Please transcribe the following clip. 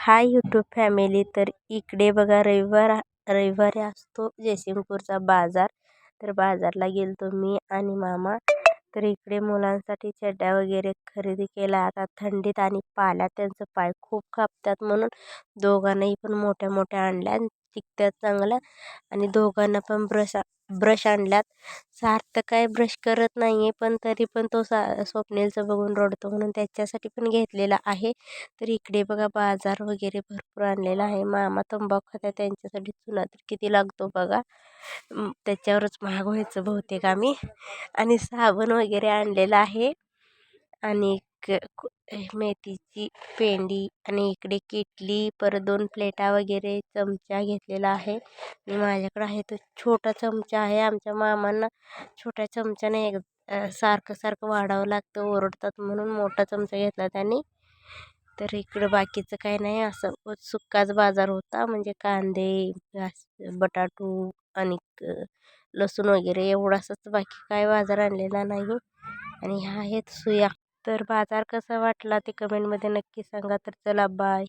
Hi YouTube family तर इकडे बघा रविवार रविवारी असतो जयसिंगपूरचा बाजार. तर बाजारला गेलतो मी आणि मामा. तर इकडे मुलांसाठी चड्ड्या वगैरे खरेदी केला आता थंडीत आणि पाल्यात त्यांचं पाय खूप कापतात म्हणून दोघांनाही पण मोठ्या मोठ्या आणल्या टिकतात चांगलं. आणि दोघांना पण ब्रश ब्रश आणल्यात सार्थ काय ब्रश करत नाही आहे पण तरी पण तो सा स्वप्नीलचं बघून रडतो म्हणून त्याच्यासाठी पण घेतलेला आहे. तर इकडे बघा बाजार वगैरे भरपूर आणलेला आहे. मामा तंबाखू आहे त्यांच्यासाठी चुना तर किती लागतो बघा. त्याच्यावरच महाग व्हायचं बहुतेक आम्ही. आणि साबण वगैरे आणलेला आहे. आणि मेथीची पेंडी आणि इकडे किटली परत दोन प्लेटा वगैरे चमचा घेतलेला आहे. आणि माझ्याकडं आहे तो छोटा चमचा आहे. आमच्या मामांना छोट्या चमच्याने एक सारखं सारखं वाढावं लागतं ओरडतात म्हणून मोठा चमचा घेतला त्यांनी. तर इकडं बाकीचं काही नाही. असं सुक्काच बाजार होता. म्हणजे कांदे बटाटू आणि लसूण वगैरे एवढासाच बाकी काय बाजार आणलेला नाही. आणि ह्या आहेत सुया. तर बाजार कसा वाटला ते कमेंटमध्ये नक्की सांगा. तर चला बाय